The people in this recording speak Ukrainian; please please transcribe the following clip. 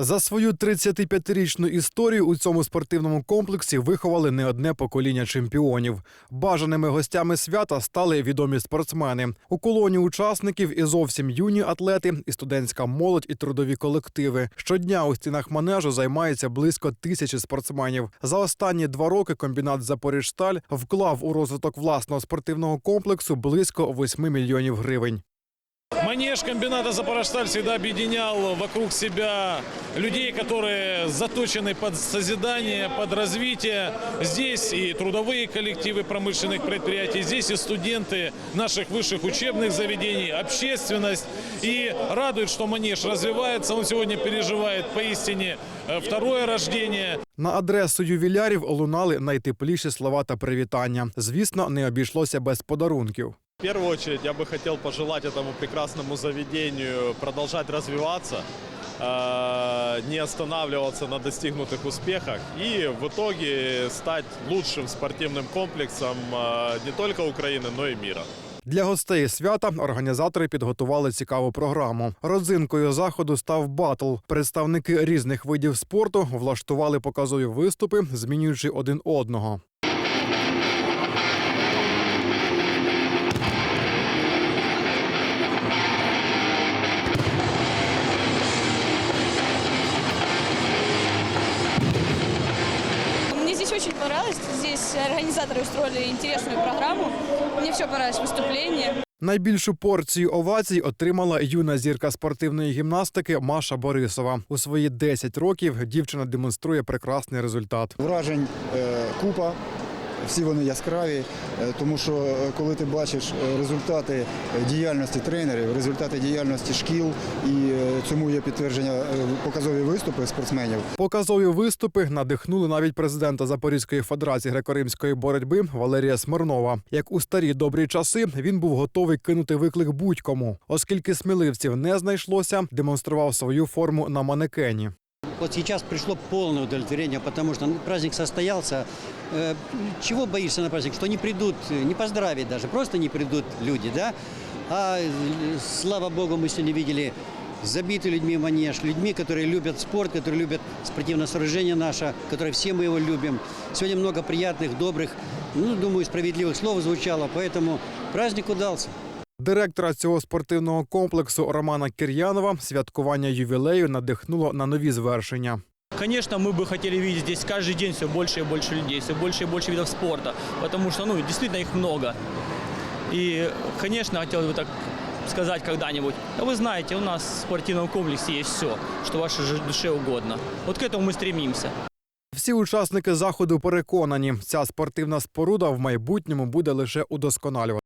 За свою 35-річну історію у цьому спортивному комплексі виховали не одне покоління чемпіонів. Бажаними гостями свята стали відомі спортсмени. У колоні учасників і зовсім юні атлети, і студентська молодь, і трудові колективи. Щодня у стінах манежу займається близько тисячі спортсменів. За останні два роки комбінат Запоріжсталь вклав у розвиток власного спортивного комплексу близько 8 мільйонів гривень. Манеж комбината «Запорожсталь» всегда объединял вокруг себя людей, которые заточены под созидание, под развитие. Здесь и трудовые коллективы промышленных предприятий, здесь и студенты наших высших учебных заведений, общественность. И радует, что манеж развивается. Он сегодня переживает поистине э, второе рождение. На адресу ювілярів лунали найтепліші слова та привітання. Звісно, не обійшлося без подарунків. В первую очередь я бы хотел пожелать этому прекрасному заведению продолжать развиваться, э, не останавливаться на достигнутых успехах и в итоге стать лучшим спортивным комплексом э, не только Украины, но и мира. Для гостей свята організатори підготували цікаву програму. Родзинкою заходу став батл. Представники різних видів спорту влаштували показові виступи, змінюючи один одного. Понравилось. Здесь организаторы устроили интересную программу. Мне все понравилось выступление. Найбільшу порцію овацій отримала юна зірка спортивної гімнастики Маша Борисова. У свої 10 років дівчина демонструє прекрасний результат. Вражень е, купа, всі вони яскраві, е, тому що е, коли ти бачиш е, результати діяльності тренерів, результати діяльності шкіл, і цьому є підтвердження показові виступи спортсменів. Показові виступи надихнули навіть президента Запорізької федерації греко-римської боротьби Валерія Смирнова. Як у старі добрі часи він був готовий кинути виклик будь-кому, оскільки сміливців не знайшлося, демонстрував свою форму на манекені. Вот сейчас пришло полное удовлетворение, потому что ну, праздник состоялся. Э, Чего боишься на праздник? Что не придут, э, не поздравить даже, просто не придут люди, да? А э, слава богу, мы сегодня видели забитый людьми манеж, людьми, которые любят спорт, которые любят спортивное сооружение наше, которые все мы его любим. Сегодня много приятных, добрых, ну, думаю, справедливых слов звучало, поэтому праздник удался. Директора цього спортивного комплексу Романа Кир'янова святкування ювілею надихнуло на нові звершення. Конечно, мы бы хотели видеть здесь каждый день все больше и больше людей, все больше и больше видов спорта, потому что, ну, действительно их много. И, конечно, хотелось бы так сказать когда-нибудь, а вы знаете, у нас в спортивном комплексе есть все, что вашей же душе угодно. Вот к этому мы стремимся. Всі учасники заходу переконані, ця спортивна споруда в майбутньому буде лише удосконалювати.